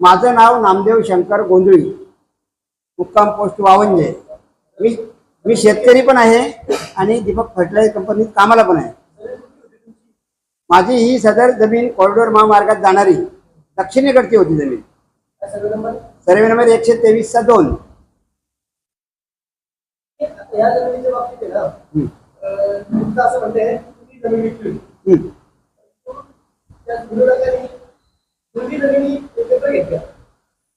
माझं नाव नामदेव शंकर गोंधळी मुक्काम पोस्ट वावंजे. मी मी शेतकरी पण आहे आणि दीपक फर्टिलायझर कंपनीत कामाला पण आहे. माझी ही सदर जमीन कॉरिडोर महामार्गात जाणारी दक्षिणेकडची होती जमीन. सर्वे नंबर एकशे तेवीसचा दोन. असं म्हणते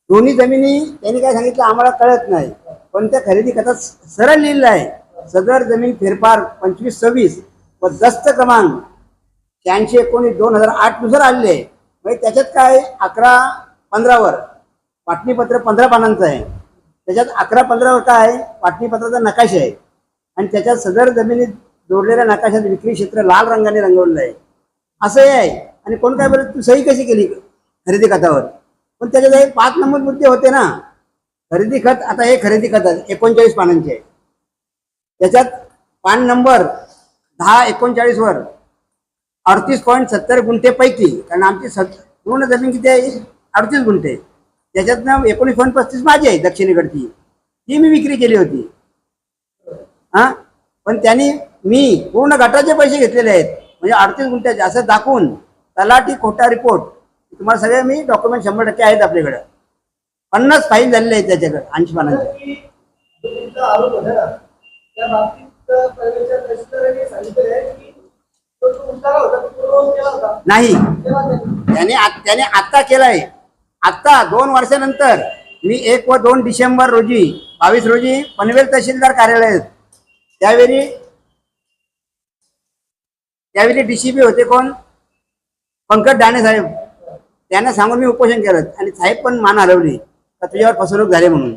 दोन्ही जमिनी त्यांनी काय सांगितलं आम्हाला कळत नाही. पण त्या खरेदी खात्यात सरळ लिहिलेलं आहे. सदर जमीन फेरफार पंचवीस सव्वीस व दस्त क्रमांक शहाऐंशी एकोणीस दोन हजार आठनुसार आलेले. आहे म्हणजे त्याच्यात काय अकरा पंधरावर. वाटणीपत्र पंधरा पानांचं आहे. त्याच्यात अकरा पंधरावर काय आहे? वाटणीपत्राचा नकाशा आहे. आणि त्याच्यात सदर जमिनीत जोडलेल्या नकाशात विक्री क्षेत्र लाल रंगाने रंगवलेलं आहे. असं हे आहे. आणि कोण काय बोलत तू सही कशी केली? खरेदी खतावर. पण त्याच्यात हे पाच नंबर मुद्दे होते ना. खरेदी खत आता हे खरेदी खत एकोणचाळीस पानांचे. त्याच्यात पान नंबर दहा एकोणचाळीस वर अडतीस पॉईंट सत्तर गुंठेपैकी कारण आमची सत पूर्ण जमीन किती आहे? अडतीस गुंठे. त्याच्यातनं एकोणीस पॉईंट पस्तीस माझी आहे दक्षिणेकडची. ती मी विक्री केली होती. हा? पण त्यांनी मी पूर्ण गटाचे पैसे घेतलेले आहेत. म्हणजे अडतीस गुंठ्याचे. असं दाखवून तलाठी खोटा रिपोर्ट तुम्हाला सगळे मी डॉक्युमेंट शंभर टक्के आहेत आपल्याकडे. पन्नास फाईल झालेले आहेत त्याच्याकडे ऐंशी पानांचे नाही. त्यांनी त्याने आत्ता केलाय. आत्ता दोन वर्षानंतर मी एक व दोन डिसेंबर रोजी बावीस रोजी पनवेल तहसीलदार कार्यालयात त्यावेळी त्यावेळी डीसीपी होते कोण? पंकज डाणे साहेब. त्यांना सांगून मी उपोषण केलं आणि साहेब पण मान हलवली. का तुझ्यावर फसवणूक झाली म्हणून.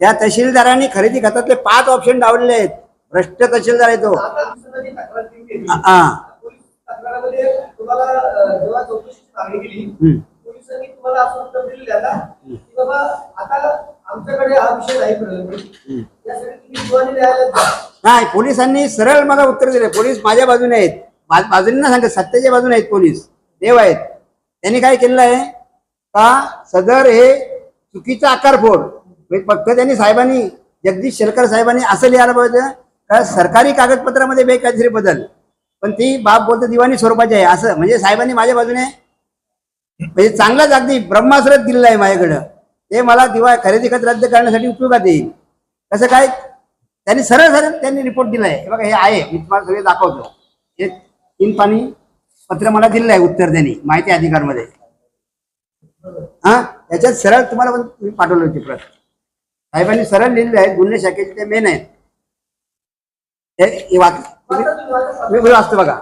त्या तहसीलदारांनी खरेदी खात्यातले पाच ऑप्शन डावलेले आहेत. भ्रष्ट तहसीलदार आहे तो. हा नाही पोलिसांनी सरळ मला उत्तर दिले. पोलीस माझ्या बाजूने आहेत. बाजूने ना सांगत सत्तेच्या बाजूने आहेत पोलीस. देव आहेत. त्यांनी काय केलेलं आहे? का सदर हे चुकीचा आकार फोड. म्हणजे फक्त त्यांनी साहेबांनी जगदीश शेलकर साहेबांनी असं लिहायला पाहिजे का सरकारी कागदपत्रामध्ये बेकायदेशीर बदल. पण ती बाब बोलते दिवाणी स्वरूपाची आहे. असं म्हणजे साहेबांनी माझ्या बाजूने म्हणजे चांगलाच अगदी ब्रह्मास्त्रच दिलेलं आहे माझ्याकडं. ते मला दिवा खरेदी खत रद्द करण्यासाठी उपयोगात येईल. कसं काय? त्यांनी सरळ सरळ त्यांनी रिपोर्ट दिलाय. हे बघा हे आहे. मी तुम्हाला सगळे दाखवतो. हे तीन पाणी पत्र मला दिलेलं आहे उत्तर त्यांनी माहिती अधिकारमध्ये. हा? त्याच्यात सरळ तुम्हाला पण पाठवलं होती प्रत साहेबांनी सरळ लिहिलेले आहेत गुन्हे शाखेचे ते मेन आहेत. हे- हे वाच मी बघा.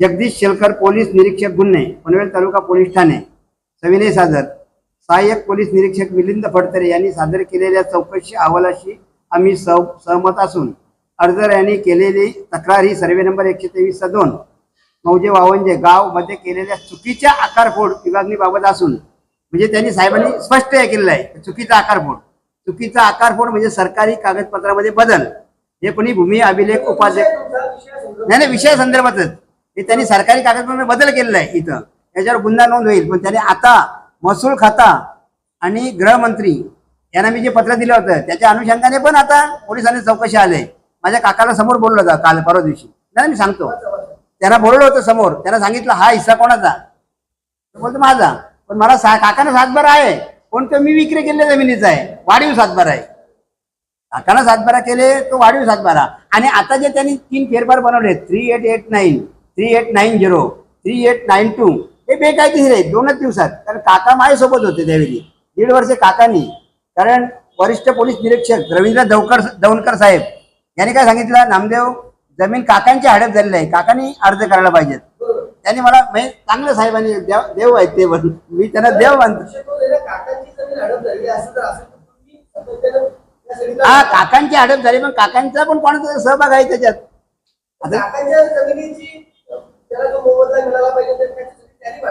जगदीश शेलकर पोलीस निरीक्षक गुन्हे पनवेल तालुका पोलीस ठाणे. सविनय सादर. सहाय्यक पोलीस निरीक्षक मिलिंद फडतरे यांनी सादर केलेल्या चौकशी अहवालाशी आम्ही सह सहमत असून अर्जर यांनी केलेली तक्रार ही सर्वे नंबर एकशे तेवीसचा दोन. मौजे वावंजे गावमध्ये केलेल्या चुकीच्या आकारफोड विभागणीबाबत असून म्हणजे त्यांनी साहेबांनी स्पष्ट हे केलेलं आहे चुकीचा आकारफोड. चुकीचा आकारफोड म्हणजे सरकारी कागदपत्रामध्ये बदल. हे कोणी भूमी अभिलेख उपाध्यक्ष नाही नाही विषया संदर्भातच. हे त्यांनी सरकारी कागदपत्र बदल केलेला आहे इथं. याच्यावर गुन्हा नोंद होईल. पण त्याने आता महसूल खाता आणि गृहमंत्री यांना मी जे पत्र दिलं होतं त्याच्या अनुषंगाने पण आता पोलिसांनी चौकशी आले माझ्या काकाला समोर बोललं होतं काल परवा दिवशी. नाही मी सांगतो. त्यांना बोलवलं होतं समोर. त्यांना सांगितलं हा हिस्सा कोणाचा? बोलतो माझा. पण मला सा काकानं सातबारा आहे. कोणतं मी विक्री केलेल्या जमिनीचा आहे. वाढीव सातबार आहे. काकानं सातबारा केले तो वाढीव सातबारा. आणि आता जे त्यांनी तीन फेरफार बनवले three eight eight nine three eight nine zero three eight nine two हे बेकायदेशीर आहे दोनच दिवसात. कारण काका माझ्यासोबत होते त्यावेळी. दीड वर्ष काकानी. कारण वरिष्ठ पोलीस निरीक्षक रवींद्र दवकर दौनकर साहेब यांनी काय सांगितलं नामदेव जमीन काकांची हडप झालेली आहे. काकांनी अर्ज करायला पाहिजेत. त्यांनी मला म्हणजे चांगलं साहेबांनी देव देव आहेत ते मी त्यांना देव मानतो. हा काकांची हडप झाली पण काकांचा पण कोणाचा सहभाग आहे त्याच्यात.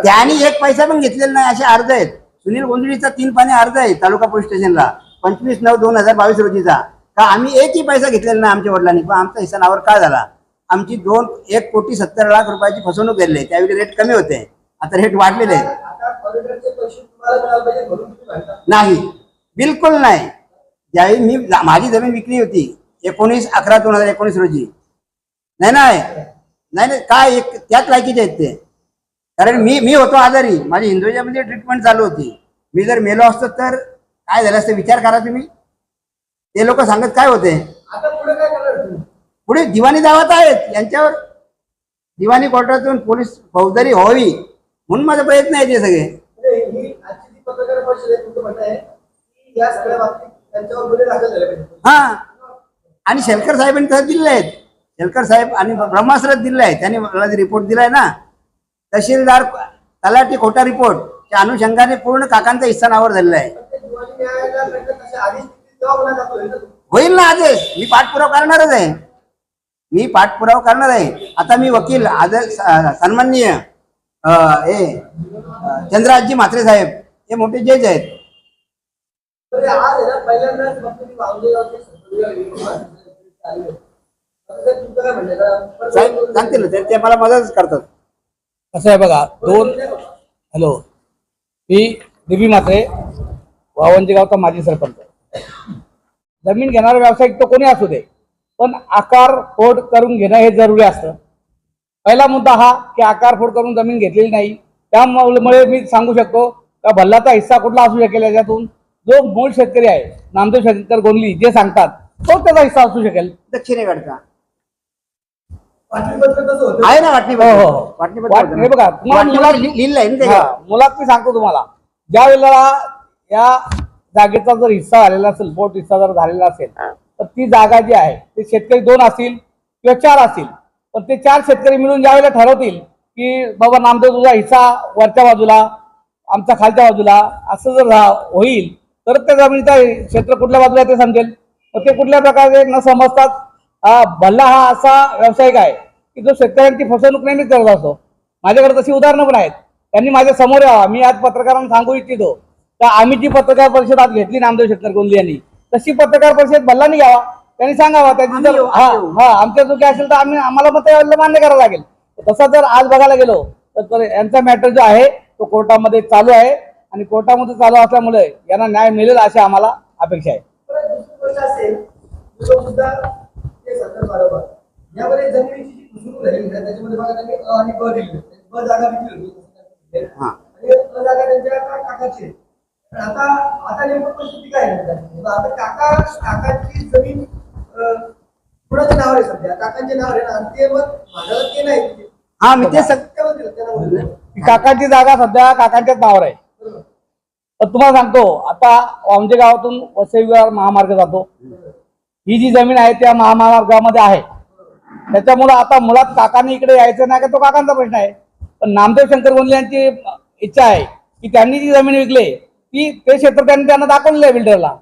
त्यांनी एक पैसा पण घेतलेला नाही असे अर्ज आहेत. सुनील गोंधळीचा तीन पाने अर्ज आहे तालुका पोलीस स्टेशनला. पंचवीस नऊ दोन हजार बावीस रोजीचा. का आम्ही एकही पैसा घेतलेला नाही आमच्या वडिलांनी पण आमचा हिस्सा नावावर काय झाला? आमची दोन एक कोटी सत्तर लाख रुपयाची फसवणूक झालेली आहे. त्यावेळी रेट कमी होते. आता रेट वाढलेले आहेत. नाही. बिलकुल नाही. ज्यावेळी मी माझी जमीन विकली होती एकोणीस अकरा दोन हजार एकोणीस रोजी. नाही नाही नाही नाही काय एक त्याच लायकीचे आहेत ते. कारण मी मी होतो आजारी. माझी हिंदुजामध्ये ट्रीटमेंट चालू होती. मी जर मेलो असतो तर काय झालं असतं? विचार करा तुम्ही. ते लोक सांगत काय होते? आता पुढे दिवाणी दावत आहेत. यांच्यावर दिवाणी कोर्टातून पोलीस फौजदारी व्हावी म्हणून माझा प्रयत्न आहे ते सगळे. ही. आणि शेलकर साहेबांनी तसं दिले आहेत. शेलकर साहेब आणि ब्रह्मास्त्र दिले आहे. त्यांनी मला रिपोर्ट दिलाय ना. तहसीलदार तलाठी खोटा रिपोर्ट त्या अनुषंगाने पूर्ण काकांचा हिस्सा नावावर झालेला आहे. होईल ना आदेश. मी पाठपुरावा करणारच आहे. मी पाठपुरावा करणार आहे. आता मी वकील आदर सन्माननीय हे अं, चंद्रराजजी म्हात्रे साहेब हे मोठे जज आहेत. पहिल्यांदाच फक्त ते साहेब सांगतील ना, ते- ते मला मदत करतात. कसं आहे बघा दोन हॅलो. मी दिबी मात्रे वावंजी गावचा माजी सरपंच जमीन घेणारा व्यावसायिक तो कोणी असू दे पण आकार फोड करून घेणं हे जरुरी असतं. पहिला मुद्दा हा की आकार फोड करून जमीन घेतलेली नाही. त्यामुळे मी सांगू शकतो का भल्लाचा हिस्सा कुठला असू शकेल याच्यातून? जो मूळ शेतकरी आहे नामदेव शेतकर गोंधली जे सांगतात तो त्याचा हिस्सा असू शकेल. दक्षिणेकडचा पाठीपत्र कसं होतं. आहे ना वाटणी हो, हो. वाटणी बघा, तुम्हाला मुलात- लिहिलं आहे ना हा, त्याच्यावर. मुलात मी सांगतो तुम्हाला. ज्या वेळेला या जागेचा जर हिस्सा आलेला असेल पोट हिस्सा जर झालेला असेल तर ती जागा जी आहे ते शेतकरी दोन असतील किंवा चार असतील. पण ते चार शेतकरी मिळून ज्या वेळेला ठरवतील की बाबा नामदेव तुझा हिस्सा वरच्या बाजूला आमचा खालच्या बाजूला असं जर रा- होईल तर त्या जमिनीचा क्षेत्र कुठल्या बाजूला ते समजेल. मग ते कुठल्या प्रकारे न समजतात. भल्ला हा असा व्यावसायिक आहे की जो शेतकऱ्यांची फसवणूक नेहमीच करत असतो. माझ्याकडे तशी उदाहरणं पण आहेत. त्यांनी माझ्यासमोर यावं. मी आज पत्रकारांना सांगू इच्छितो. का आम्ही जी पत्रकार परिषद आज घेतली नामदेव शेतकर गोंधळी यांनी तशी पत्रकार परिषद भल्लानी घ्यावा. त्यांनी सांगावा. त्याची जर हा. हा आमच्या चुकी असेल तर आम्ही आम्हाला मग त्यावेळेला मान्य करावं लागेल. तसा जर आज बघायला गेलो तर तर यांचा मॅटर जो आहे तो कोर्टामध्ये चालू आहे. आणि कोर्टामध्ये चालू असल्यामुळे यांना न्याय मिळेल अशी आम्हाला अपेक्षा आहे. परत दुसरी गोष्ट असेल जो मुद्दा ते संदर्भ बरोबर. यामध्ये जमिनीची जी फसवणूक झाली ना, त्याच्यामध्ये बघा त्यांनी अ आणि ब दिली ब जागा विकली होती. हा. काकाची आता आता नेमकं परिस्थिती काय आहे नेमकं? आता काका काकाची जमीन नावावर आहे सध्या? काकांच्या नावावर आहे ना? आणि ते मग माझ्यावर ते नाही हा मी ते काकांची जागा सध्या काकांच्याच नावावर आहे. तर तुम्हाला सांगतो आता आमच्या गावातून वसई विहार महामार्ग जातो. ही जी जमीन आहे त्या महामार्गामध्ये आहे. त्याच्यामुळं आता मुळात काकांनी इकडे यायचं नाही का तो काकांचा प्रश्न आहे. पण नामदेव शंकर गोंधळे यांची इच्छा आहे की त्यांनी जी जमीन विकली ती ते क्षेत्र त्यांनी त्यांना दाखवलेलं आहे बिल्डरला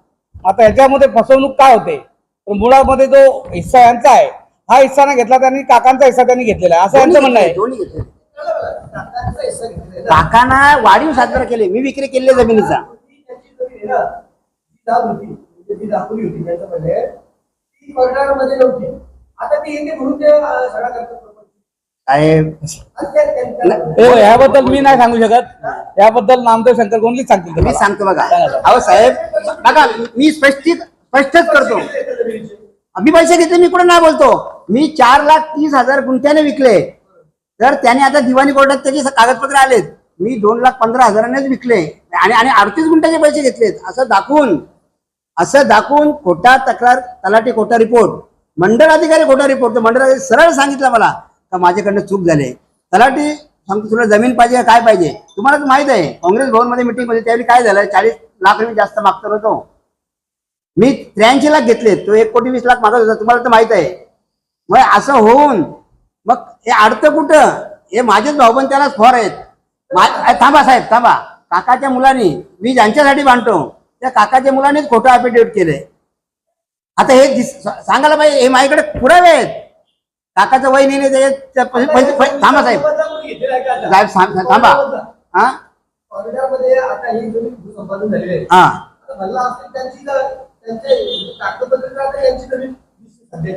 आता याच्यामध्ये फसवणूक काय होते? तर मुळामध्ये जो हिस्सा यांचा आहे हा हिस्सा नाही घेतला त्यांनी काकांचा हिस्सा त्यांनी घेतलेला आहे. असं यांचं म्हणणं आहे. काकांना वाढीव साजरा केले मी विक्री केली जमिनीचा. हो ह्याबद्दल मी नाही सांगू शकत. याबद्दल नामदेव शंकर गोंधळीच सांगतील मी. सांगतो बघा. अहो साहेब बघा मी स्पष्ट स्पष्टच करतो. मी पैसे घेतले मी कुठे नाही बोलतो. मी चार लाख तीस हजार गुंठ्याने विकले. तर त्याने आता दिवाणी कोर्टात त्याचे कागदपत्र आलेत. मी दोन लाख पंधरा हजारानेच विकले. आणि आणि अडतीस गुंठ्याचे पैसे घेतलेत. असं दाखवून असं दाखवून खोटा तक्रार तलाठी खोटा रिपोर्ट. मंडळ अधिकारी खोटा रिपोर्ट. तर मंडळ अधिकारी सरळ सांगितलं मला का माझ्याकडनं चूक झाली तलाठी सांगतो तुला जमीन पाहिजे काय पाहिजे? तुम्हाला तर माहीत आहे. काँग्रेस भवनमध्ये मिटिंगमध्ये त्यावेळी काय झालं? चाळीस लाख मी जास्त मागतो होतो मी त्र्याऐंशी लाख घेतले तो एक कोटी वीस लाख मागत होता. तुम्हाला तर माहीत आहे. मग असं होऊन हे अडतं कुठं? हे माझेच भाऊबंद त्यालाच फॉर आहेत. थांबा साहेब थांबा. काकाच्या मुलांनी मी ज्यांच्यासाठी बांधतो त्या काकाच्या मुलांनीच खोटं अफिडेविट केलंय. आता हे दिस- सांगायला पाहिजे हे माझ्याकडे पुरावे आहेत. काकाचं वय नेणे थांबा साहेब? साहेब थांबा हा? ही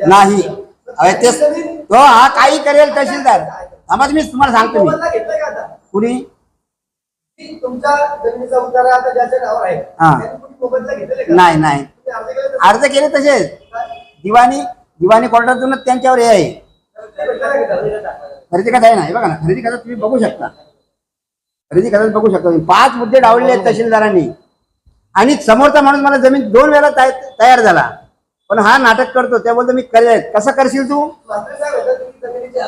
नाही. अरे तेच तो हा काही करेल तहसीलदार. थांबा मी तुम्हाला सांगतो मी. का आता? कुणी? की तुमच्या जमिनीचा उतारा आता ज्याच्या नावावर आहे. हा. त्यांनी कुणी मोबदला घेतलेला आहे का? नाही नाही. तुम्ही अर्ज केला तर- अर्ज केले तसेच. दिवाणी दिवाणी कोर्टातूनच त्यांच्यावर हे आहे. ते भेटला का त्याला? खरेदी खाता आहे ना? हे बघा ना खरेदी खाता तुम्ही बघू शकता. खरेदी खाता बघू शकता तुम्ही. पाच मुद्दे डावले आहेत तहसीलदारांनी. आणि समोरचा माणूस मला जमीन दोन वेळा तय- तयार झाला. पण हा नाटक करतो त्या बोलतो मी करेल. कसं करशील तू? म्हणजे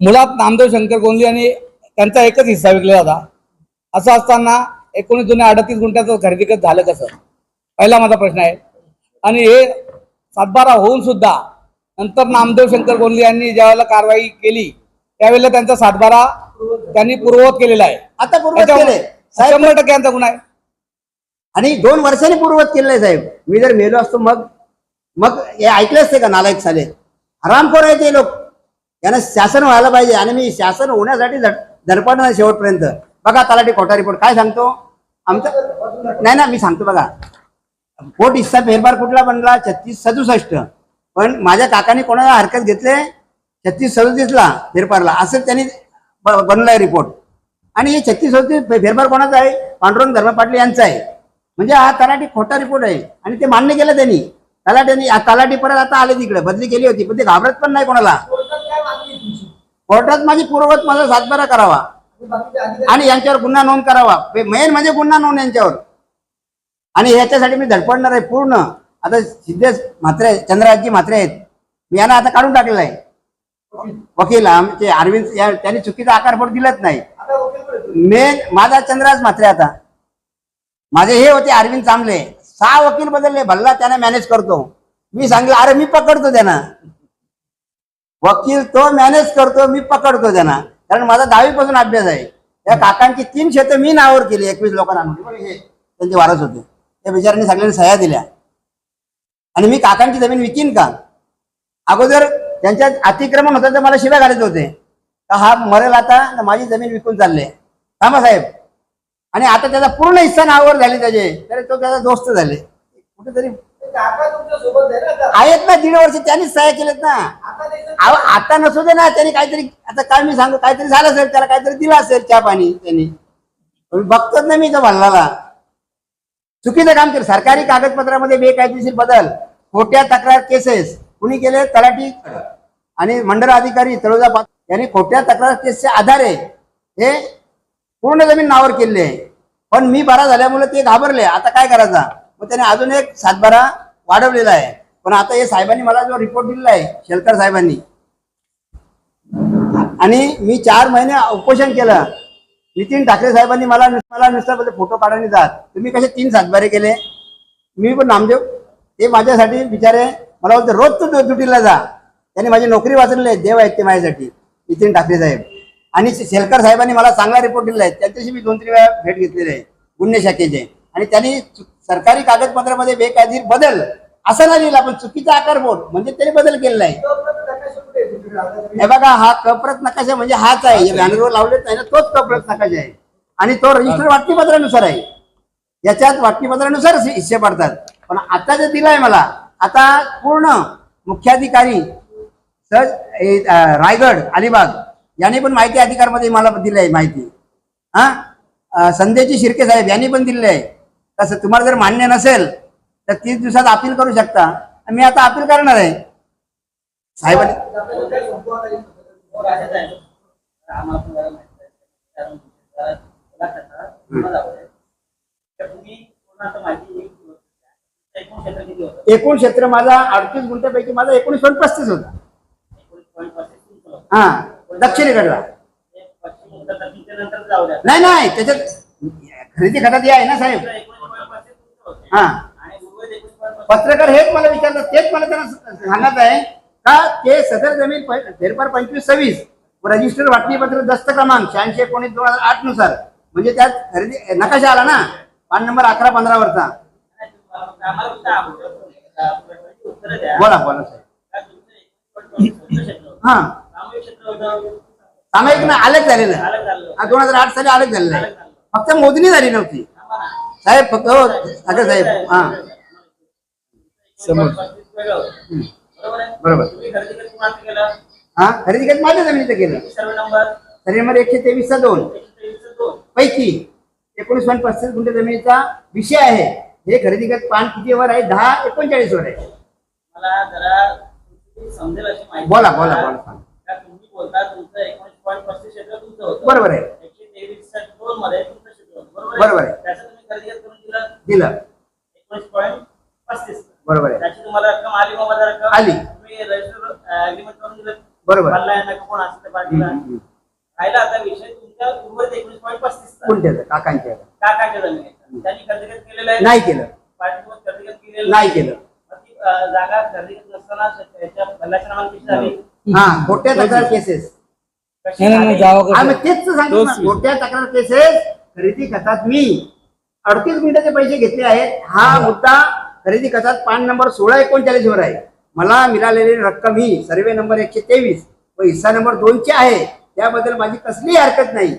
मुळात नामदेव शंकर गोंधळी आणि त्यांचा एकच हिस्सा विकला होता. असं असताना एकोणीस जुने अडतीस गुंठ्याचं खरेदी खत झालं कसं? पहिला माझा प्रश्न आहे. आणि हे सातबारा होऊन सुद्धा नंतर नामदेव शंकर गोंधळी यांनी ज्यावेळेला कारवाई केली त्यावेळेला त्यांचा सातबारा त्यांनी पूर्ववत केलेला आहे. आता त्याच्यामुळे केले साहेब शंभर गुन्हा आहे. आणि दोन वर्षांनी पूर्वत केलेलं आहे साहेब. मी जर मेलो असतो मग मग हे ऐकले असते का नालायक साले हरामखोर आहे ते लोक. यांना शासन व्हायला पाहिजे आणि मी शासन होण्यासाठी झट धडपडणार आहे शेवटपर्यंत. बघा तलाठी खोटा रिपोर्ट काय सांगतो? आमचा नाही ना मी सांगतो बघा. पोट हिस्सा फेरफार कुठला बनला? छत्तीस सदुसष्ट. पण माझ्या काकाने कोणाला हरकत घेतले? छत्तीस सदोतीसला फेरफारला. असं त्यांनी बनलाय रिपोर्ट आणि हे छत्तीस सदोतीस फेरफार कोणाचा आहे? पांडुरंग धर्म पाटील यांचा आहे. म्हणजे हा तलाठी खोटा रिपोर्ट आहे. आणि ते मान्य केलं त्यांनी. तलाट्यांनी तलाठी परत आता आले तिकडे. बदली केली होती पण ते घाबरत पण नाही कोणाला. कोर्टात माझी पूर्ववत माझा सातबारा करावा. आणि यांच्यावर गुन्हा नोंद करावा. मेन म्हणजे गुन्हा नोंद यांच्यावर. आणि ह्याच्यासाठी मी धडपडणार आहे पूर्ण. आता सिद्धेश म्हात्रे चंद्राजी म्हात्रे आहेत. मी यांना आता काढून टाकलेलं आहे वकील आमचे अरविंद त्यांनी चुकीचा आकारपोट दिलाच नाही. मेन माझा चंद्राज म्हात्रे आता. माझे हे होते अरविंद चांबले सहा वकील बदलले भल्ला त्यांना मॅनेज करतो. मी सांगितलं अरे मी पकडतो त्यांना. वकील तो मॅनेज करतो मी पकडतो त्यांना. कारण माझा दहावीपासून अभ्यास आहे. त्या काकांची तीन शेतं मी नावावर केली एकवीस लोकांना. म्हणजे हे त्यांचे वारस होते. त्या बिचारांनी सगळ्यांनी सह्या दिल्या. आणि मी काकांची जमीन विकीन का? अगोदर त्यांच्यात अतिक्रमण होतं तर मला शिव्या घालत होते. हा मरेल आता तर माझी जमीन विकून चालले. थांबा साहेब. आणि आता त्याचा पूर्ण हिस्सा नावावर झाले त्याचे. तरी तो त्याचा दोस्त झाले. कुठेतरी ना आहेत ना दीड वर्ष त्यांनीच सहाय्य केलेत ना. आता अहो, आता नसू दे ना त्यांनी काहीतरी आता काय मी सांगू काहीतरी झालं असेल त्याला काहीतरी दिलं असेल चहा पाणी त्यांनी. बघतोच ना मी तो भल्लाला चुकीचं काम केलं. सरकारी कागदपत्रामध्ये बेकायदेशीर बदल खोट्या तक्रार केसेस कुणी केले? तलाठी. आणि मंडळ अधिकारी तळोजा यांनी खोट्या तक्रार केसच्या आधारे हे पूर्ण जमीन नावर केलेली आहे. पण मी बरा झाल्यामुळे ते घाबरले. आता काय करायचा? मग त्याने अजून एक सातबारा वाढवलेला आहे. पण आता हे साहेबांनी मला जो रिपोर्ट दिलेला आहे शेलकर साहेबांनी. आणि मी चार महिने उपोषण केलं. नितीन ठाकरे साहेबांनी मला मला नुसतं फोटो काढायला जात. तुम्ही कसे तीन सातबारे केले? मी पण नामदेव ते माझ्यासाठी बिचारे मला बोलते रोज तू ड्युटीला जा. त्यांनी माझी नोकरी वाचलेली आहे देव आहेत ते माझ्यासाठी. नितीन ठाकरे साहेब. आणि शेलकर साहेबांनी मला चांगला रिपोर्ट दिलेला आहे. त्यांच्याशी मी दोन तीन वेळा भेट घेतलेली आहे गुन्हे शाखेचे. आणि त्यांनी सरकारी कागदपत्रामध्ये बेकायदेशीर बदल असं नाही लिहिला पण चुकीचा आकार बोट म्हणजे त्यांनी बदल केलेला आहे. हे बघा हा कप्रत नकाशा म्हणजे हाच आहे. या बॅनरवर लावलेच नाही ना तोच कप्रत नकाशा आहे. आणि तो रजिस्टर वाटणीपत्रानुसार आहे. याच्यात वाटणीपत्रानुसार हिस्से- पडतात. पण आता जे दिलाय मला आता पूर्ण मुख्याधिकारी सर रायगड अलिबाग यांनी पण माहिती अधिकारमध्ये मला दिली आहे माहिती. हा? संध्याची शिर्के साहेब यांनी पण दिलेली आहे. तसं तुम्हाला जर मान्य नसेल तर तीस दिवसात अपील करू शकता. मी आता अपील करणार आहे. साहेबांनी एकूण क्षेत्र माझा अडतीस गुंठ्यापैकी माझा एकोणीस पॉईंट पस्तीस होता. हा दक्षिणेकडला. नाही नाही त्याच्यात खरेदी खतात हे आहे ना साहेब? हा. पत्रकार हेच मला विचारतात तेच मला त्यांना सांगत आहे का ते सदर जमीन फेरफार पंचवीस सव्वीस रजिस्टर वाटणीपत्र दस्त क्रमांक शहाऐंशी एकोणीस दोन हजार आठनुसार. म्हणजे त्यात खरेदी नकाशा आला ना? पान नंबर अकरा पंधरा बोला बोला साहेब? हा. सामायिक ना अलग झालेलं झालं. दोन हजार आठ साली अलग झालेलं आहे फक्त मोजणी झाली नव्हती. साहेब फक्त हो सागर साहेब हा समोर. होतं. बरोबर? हा खरेदी करत माझ्या जमिनीचं केलं सर्व नंबर तरी नंबर एकशे तेवीसचा दोन एकशे तेवीसचं दोन. पैकी एकोणीस पॉईंट पस्तीस गुंठे जमिनीचा विषय आहे हे खरेदी करत पान किती वर आहे? दहा एकोणचाळीस वर आहे. मला जरा समजेल अशी माहिती. बोला. बोला, बोला. का तुम्ही बोलता तुमचं एकोणीस पॉईंट पस्तीस क्षेत्र तुमचं होतं. बरोबर आहे. एकशे तेवीस दोन मध्ये तुमचं क्षेत्र होतं. बरोबर बरोबर आहे. त्याचं तुम्ही खरेदी करून दिलं? दिलं. एकोणीस पॉईंट पस्तीस. बरोबर आहे. त्याची तुम्हाला रक्कम आली बाबा रक्कम आली. तुम्ही रजिस्टर अग्रीमेंट करून दिलं. बरोबर. मला यांना कोण. राहिला आता विषय तुमच्या उर्वरित एकोणीस पॉईंट पस्तीस कोणत्याचं? काकांच्या काकाच्या जमिनीचा नाही केलं. नाही केलं. हा खोट्या तक्रार केसेस. तेच सांगतो खोट्या तक्रार केसेस खरेदी खतात मी. अडतीस मिनिटाचे पैसे घेतले आहेत. हा मुद्दा खरेदी खतात पान नंबर सोळा एकोणचाळीस वर आहे. मला मिळालेली रक्कम ही सर्वे नंबर एकशे तेवीस व हिस्सा नंबर दोनशे आहे. त्याबद्दल माझी कसलीही हरकत नाही.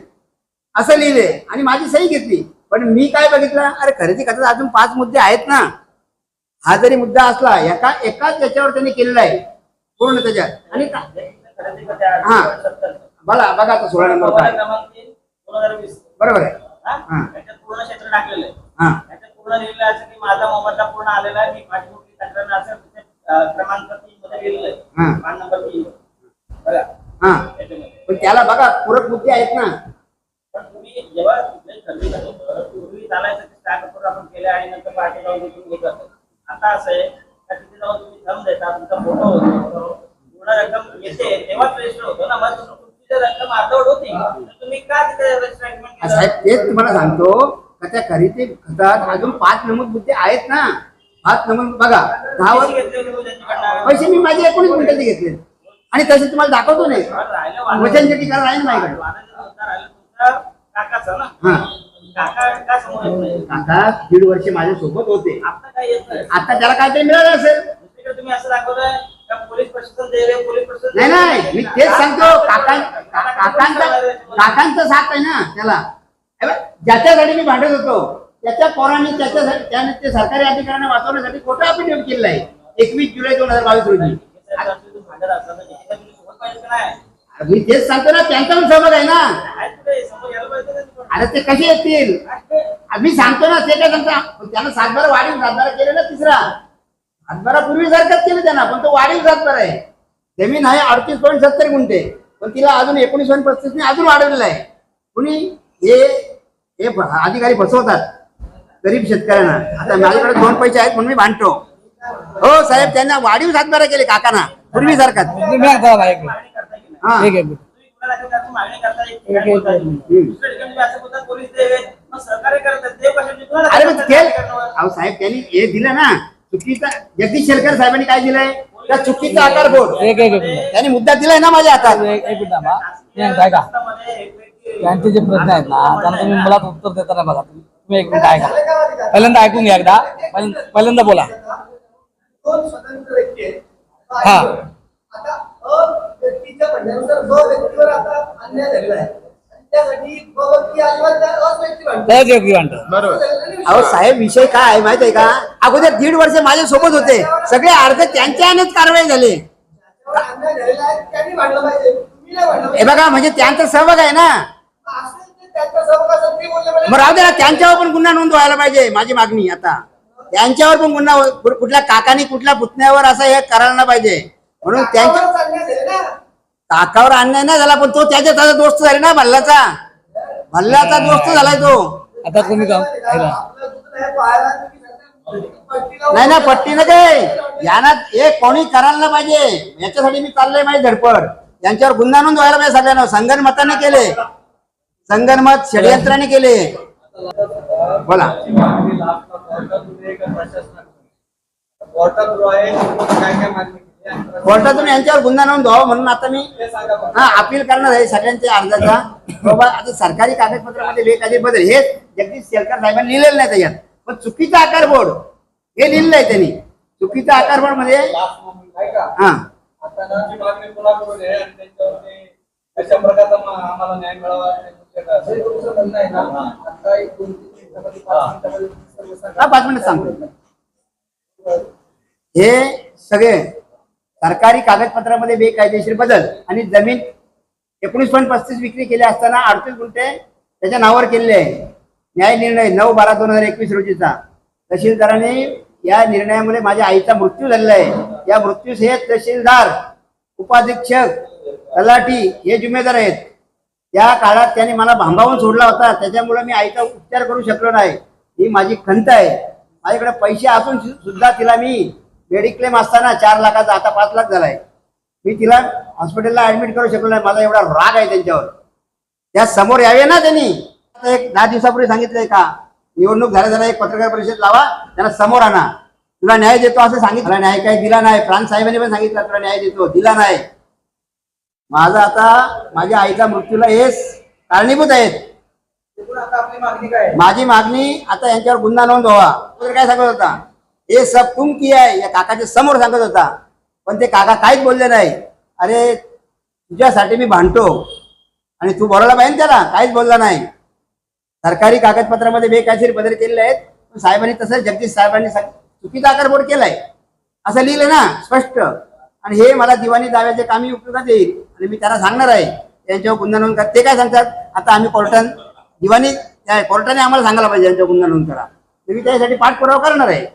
असं लिहिले आणि माझी सही घेतली. पण मी काय बघितलं? अरे खरेदी खतात अजून पाच मुद्दे आहेत ना. हा जरी मुद्दा असला एका एकाच याच्यावर त्यांनी केलेला आहे. पूर्ण त्याच्यात. आणि हा. बघा बघा आता सोळा नंबर काय क्रमांक. बरोबर आहे. पूर्ण क्षेत्र टाकलेलं आहे. हा. त्याच्यात पूर्ण लिहिलेलं आहे की माझा मोबदला पूर्ण आलेला आहे. मी माझी कुठली तक्रार नाही असं तिथे, अं, क्रमांक तीन मध्ये लिहिलेलं हा. आहे पान नंबर तीन. बघा. हा. पण त्याला बघा पूरक मुद्दे आहेत ना. आता असं आहे का तिथे जाऊन तुम्ही देता तुमचा फोटो होतो पूर्ण रक्कम येते तेव्हाच रजिस्टर होतो ना मग तुम- तुमची जर रक्कम अर्धवट होती तर तुम्ही का तिथे रजिस्टर साहेब तेच तुम्हाला सांगतो का त्या खरेदी खतात अजून पाच नमूद मुद्दे आहेत ना? पाच नमूद बघा दहा वर घेतले होते तुम्ही त्यांच्याकडनं? पैसे मी माझे एकोणीस मिनिटाचे घेतले. आणि तसे तुम्हाला दाखवतो नाही. वादळ. वचनचे ठिकाण आहे ना माझ्याकडे हा. काका दीड वर्ष माझ्या सोबत होते. आता त्याला काहीतरी मिळालं असेल. नाही. नाही मी तेच सांगतो. काका काकांचा काकांचा साथ आहे ना त्याला. ज्याच्यासाठी मी भांडत होतो त्याच्या पोरांनी त्याच्यासाठी त्याने ते सरकारी अधिकाऱ्यांना वाचवण्यासाठी खोटा अफिडेव्हिट केलेला आहे. एकवीस जुलै दोन हजार बावीस रोजी. मी तेच सांगतो ना त्यांचा पण सहभाग आहे ना. अरे ते कसे येतील? मी सांगतो ना ते काय सांगता? पण त्यांना सातबारा वाढीव सातबारा केले ना तिसरा. सातबारा पूर्वी सारखाच केलं त्यांना पण तो वाढीव सातबारा आहे. जमीन आहे अडतीस पॉईंट सत्तर गुंठे पण तिला अजून एकोणीस पॉईंट पस्तीसने अजून वाढवलेलं आहे. कुणी? हे हे अधिकारी फसवतात गरीब शेतकऱ्यांना. आता माझ्याकडे दोन पैसे आहेत म्हणून मी भांडतो हो साहेब त्यांना वाढीव सातबारा केले काकांना पूर्वी एक? हा एक अरे मग ते? अहो साहेब त्यांनी हे दिलं ना. चुकीचा जगदीश शेरकर साहेबांनी काय दिलंय? त्या चुकीचा आकार बोर्ड. एक एक. त्यांनी मुद्दा दिलाय ना माझ्या हातात. एक एक मिनिट थांबा. ऐका. व्यक्ती- त्यांचे जे प्रश्न आहेत ना त्यांना तुम्ही मला उत्तर देताना बघा. तुम्ही एक मिनिट ऐका? पहिल्यांदा ऐकून घ्या एकदा. पहिल्यांदा पहिल्यांदा बोला. दोन स्वतंत्र व्यक्ती आहेत. हा. आता अ व्यक्तीच्या म्हणण्यानुसार ब व्यक्तीवर आता अन्याय झालेला आहे. आणि त्यासाठी ब व्यक्ती अजिबात त्या अच व्यक्ती भांडते. सहज योग्य म्हणतो बरोबर. अहो साहेब विषय काय आहे माहिती आहे का? अगोदर दीड वर्ष माझ्या सोबत होते. सगळे अर्ध त्यांच्यानेच कारवाई झाली. ज्याच्यावर अन्याय झालेला आहे त्यांनी भांडलं पाहिजे. तुम्ही नाही भांडलं हे पाहिजे. बघा म्हणजे त्यांचा सहभाग आहे ना? असेल ते त्यांच्या सहभागाचं ते बोलले पाहिजे. मग राहू दे ना त्यांच्यावर पण गुन्हा नोंद व्हायला पाहिजे माझी मागणी आता. त्यांच्यावर पण गुन्हा हो- कुठल्या काकानी कुठल्या पुतण्यावर असं हे करायला नाही पाहिजे. म्हणून त्यांच्या काकावरच अन्याय नाही झाला पण तो त्याच्या त्याचा दोस्त झाला ना भल्लाचा. भल्लाचा दोस्त झालाय तो. आता तुम्ही का ऐका. आपलं दुसरं पाहायला तुम्ही सांगता, पट्टीला नाही ना पट्टी न काय? यांना हे कोणी करायला नाही पाहिजे. याच्यासाठी मी चाललोय माझी धडपड. यांच्यावर गुन्हा नोंद व्हायला पाहिजे सगळ्यांना. संगनमताने केले. संगनमत षडयंत्राने केले. बोला. कोर्टातून यांच्यावर गुन्हा नोंद व्हावा म्हणून आता मी हा अपील करणार आहे सगळ्यांच्या अर्जाचा. बाबा आता सरकारी कागदपत्रामध्ये बेकायदे बदल हे जगदीश शेरकर साहेबांनी लिहिलेलं नाही त्याच्यात. पण चुकीचा आकार बोर्ड हे लिहिलेलं आहे त्यांनी. चुकीचा आकारमानमध्ये ऐका हा. आता ना जी मागणी कोणाकडून आहे? आणि त्यांच्यावरती कशा प्रकारचा मा- आम्हाला न्याय मिळावा तुमचं म्हणणं आहे ना? आता एक दोन तीन मिनिटामध्ये पाच मिनिटामध्ये सर्व सांगा. हा, पाच मिनिट सांगतो. हे सगळे सरकारी कागदपत्रामध्ये बेकायदेशीर बदल आणि जमीन एकोणीस पॉईंट पस्तीस विक्री केली असताना अडतीस गुंठे त्याच्या नावावर केलेले आहे. न्याय निर्णय नऊ बारा दोन हजार एकवीस रोजीचा. तहसीलदाराने या निर्णयामुळे माझ्या आईचा मृत्यू झालेला आहे. या मृत्यूस हे तहसीलदार उपाधीक्षक तलाठी हे जिम्मेदार आहेत. त्या काळात त्याने मला भांबावून सोडला होता. त्याच्यामुळे मी आईचा उपचार करू शकलो नाही. ही माझी खंत आहे. माझ्याकडे पैसे असून सुद्धा तिला मी मेडिक्लेम असताना चार लाखाचा आता पाच लाख झालाय. मी तिला हॉस्पिटलला ऍडमिट करू शकलो नाही. माझा एवढा राग आहे त्यांच्यावर. त्या समोर यावे ना त्यांनी. एक दहा दिवसापूर्वी सांगितलंय का? निवडणूक झाल्या एक पत्रकार परिषद लावा त्यांना समोर आणा. तुला न्याय देतो असं सांगितलं. न्याय काही दिला नाही. प्रांत साहेबांनी पण सांगितलं तुला न्याय देतो. दिला नाही. माझा आता माझ्या आईच्या मृत्यूला हेच कारणीभूत आहेत? माझी मागणी आता यांच्यावर गुन्हा नोंद व्हावा काय सांगत होता? हे सब तुम आहे या काकाच्या समोर सांगत होता. पण ते काका काहीच बोलले नाही. अरे तुझ्यासाठी मी भांडतो. आणि तू बोलायला पाहिजे त्याला. काहीच बोलला नाही. सरकारी कागदपत्रामध्ये बेकायदेशीर बदल केलेले आहेत. पण साहेबांनी तसं जगदीश साहेबांनी चुकीचा आकारबोड केलाय. असं लिहिलं ना स्पष्ट. आणि हे मला दिवाणी दाव्याचे कामी उपयोगात येईल. आणि मी त्याला सांगणार आहे. त्यांच्यावर गुन्हा नोंद करा. ते काय सांगतात? आता आम्ही कोर्टान दिवाणी कोर्टाने आम्हाला सांगायला पाहिजे यांच्यावर गुन्हा नोंद करा. मी त्यासाठी पाठपुरावा करणार आहे.